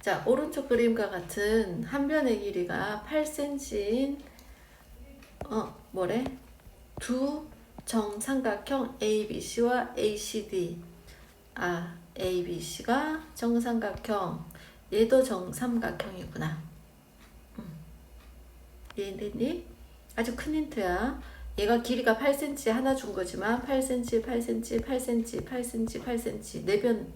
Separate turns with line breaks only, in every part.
자, 오른쪽 그림과 같은 한 변의 길이가 8cm인 어, 뭐래? 두 정삼각형 ABC와 ACD. 아, ABC가 정삼각형. 얘도 정삼각형이구나. 음. 이해됐니? 아주 큰 힌트야. 얘가 길이가 8cm 하나 준 거지만 8cm, 8cm, 8cm, 8cm, 8cm 네변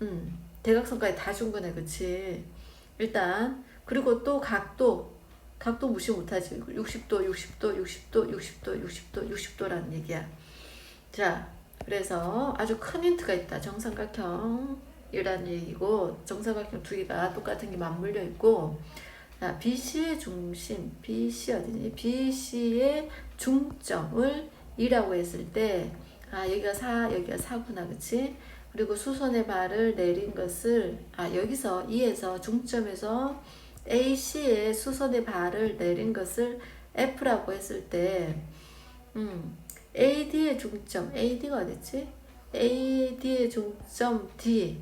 음, 대각선까지 다 준 거네, 그치? 일단 그리고 또 각도 각도 무시 못하지. 60도, 60도, 60도, 60도, 60도, 60도라는 얘기야. 자, 그래서 아주 큰 힌트가 있다. 정삼각형이라는 얘기고 정삼각형 두 개가 똑같은 게 맞물려 있고 자, BC의 중심, BC 어디니? BC의 중점을 2라고 했을 때, 아, 여기가 4, 여기가 4구나, 그치? 그리고 수선의 발을 내린 것을, 아, 여기서 2에서 중점에서 AC의 수선의 발을 내린 것을 F라고 했을 때, 음, AD의 중점, AD가 어딨지? AD의 중점 D.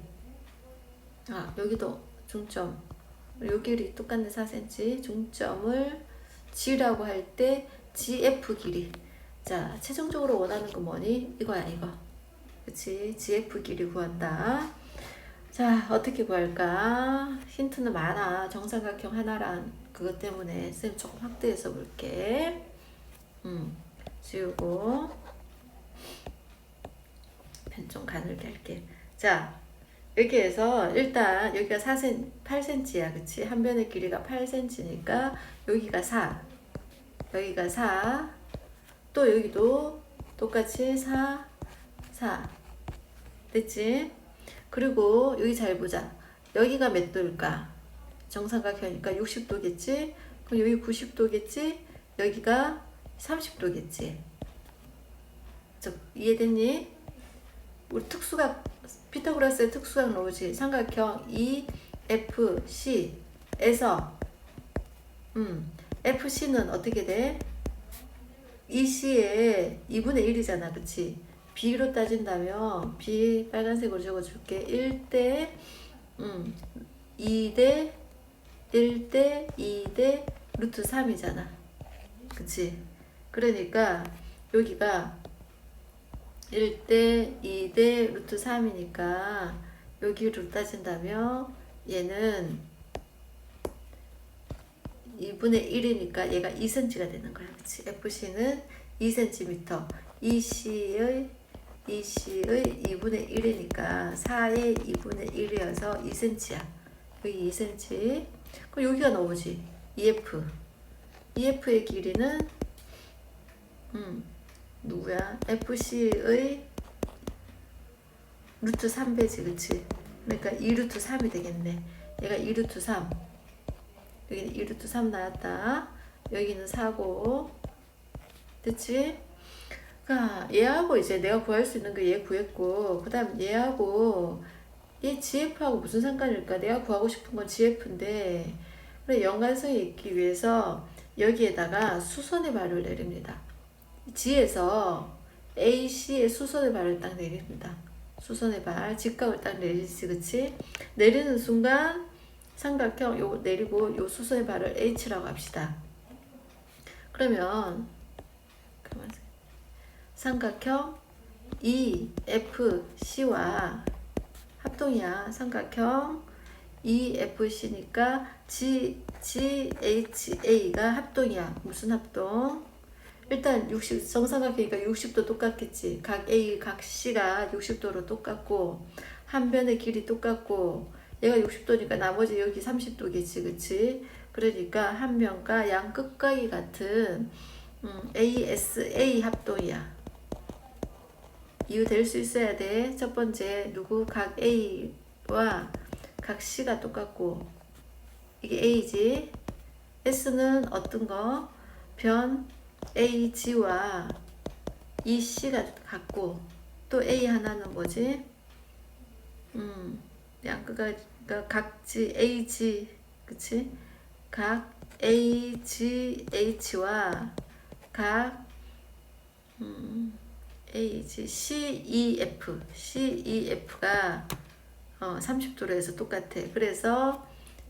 아, 여기도 중점. 요 길이 똑같네 4cm 중점을 G라고 할 때 GF 길이 자 최종적으로 원하는 건 뭐니? 이거야 이거 그치? GF 길이 구한다. 자 어떻게 구할까? 힌트는 많아. 정삼각형 하나란 그것 때문에 쌤 조금 확대해서 볼게. 음 지우고 펜 좀 가늘게 할게. 자 해서 일단 여기가 4cm, 8cm야 그치? 한 변의 길이가 8cm니까 여기가 4 여기가 4 또 여기도 똑같이 4 4 됐지? 그리고 여기 잘 보자 여기가 몇 도일까? 정삼각형이니까 60도겠지? 그럼 여기 90도겠지? 여기가 30도겠지? 저 이해됐니? 우리 특수각 피타고라스의 특수각 로지 삼각형 EFC에서 음, FC는 어떻게 돼? EC의 2분의 1이잖아, 그치? B로 따진다면 B 빨간색으로 적어줄게. 1대 음, 2대 1대 2대 루트 3이잖아. 그치? 그러니까 여기가 1대 2대 루트 3이니까 여기로 따진다면 얘는 2분의 1이니까 얘가 2cm가 되는 거야. 그치? FC는 2cm. EC의 EC의 2분의 1이니까 4의 2분의 1이어서 2cm야. 여기 2cm. 그럼 여기가 나오지. EF. EF의 길이는 음, 누구야? FC의 루트 3배지, 그치? 그러니까 2루트 3이 되겠네. 얘가 2루트 3. 여기는 2루트 3 나왔다. 여기는 4고. 됐지? 그니까 얘하고 이제 내가 구할 수 있는 거 얘 구했고, 그 다음 얘하고 얘 GF하고 무슨 상관일까? 내가 구하고 싶은 건 GF인데, 그래 연관성이 있기 위해서 여기에다가 수선의 발을 내립니다. G에서 AC의 수선의 발을 딱 내립니다. 수선의 발, 직각을 딱 내리지, 그치? 내리는 순간 삼각형 요 내리고 요 수선의 발을 H라고 합시다. 그러면 삼각형 EFC와 합동이야. 삼각형 EFC니까 G, GHA가 합동이야. 무슨 합동? 일단 60 정삼각형이니까 60도 똑같겠지. 각 A, 각 C가 60도로 똑같고 한 변의 길이 똑같고 얘가 60도니까 나머지 여기 30도겠지, 그치? 그러니까 한 변과 양 끝각이 같은 음, ASA 합동이야. 이유 될 수 있어야 돼. 첫 번째 누구 각 A와 각 C가 똑같고 이게 A지. S는 어떤 거? 변 AG와 EC가 같고 또 A 하나는 뭐지? 음, 양극가 그러니까 각지 AG 그치? 각 AGH와 각 음, AG CEF CEF가 어, 30도로 해서 똑같아. 그래서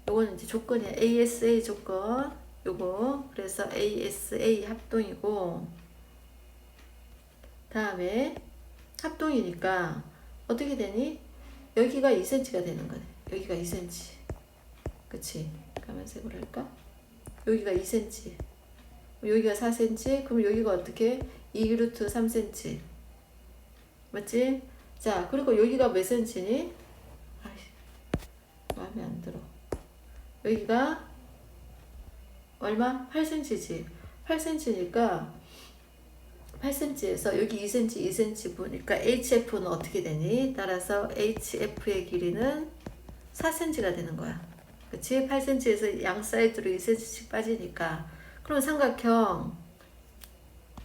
요거는 이제 조건이야. ASA 조건. 요거. 그래서 ASA 합동이고 다음에 합동이니까 어떻게 되니? 여기가 2cm가 되는 거네. 여기가 2cm. 그치? 까만색으로 할까? 여기가 2cm. 여기가 4cm. 그럼 여기가 어떻게? 2루트 3cm. 맞지? 자, 그리고 여기가 몇 cm니? 아이씨, 마음에 안 들어. 여기가 얼마? 8cm지. 8cm니까 8cm에서 여기 2cm, 2cm 보니까 HF는 어떻게 되니? 따라서 HF의 길이는 4cm가 되는 거야. 그치? 8cm에서 양 사이드로 2cm씩 빠지니까. 그럼 삼각형,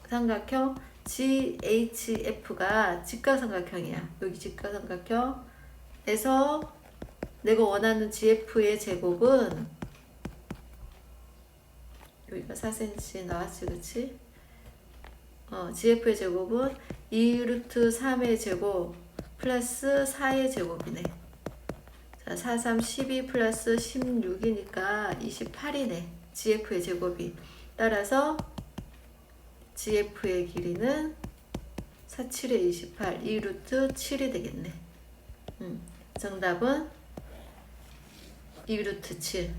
삼각형 GHF가 직각삼각형이야. 여기 직각삼각형에서 내가 원하는 GF의 제곱은 여기가 4cm 나왔지, 그치? 어, GF의 제곱은 2루트 3의 제곱 플러스 4의 제곱이네. 자, 4, 3, 12 플러스 16이니까 28이네. GF의 제곱이. 따라서 GF의 길이는 4, 7에 28, 2루트 7이 되겠네. 음, 정답은 2루트 7.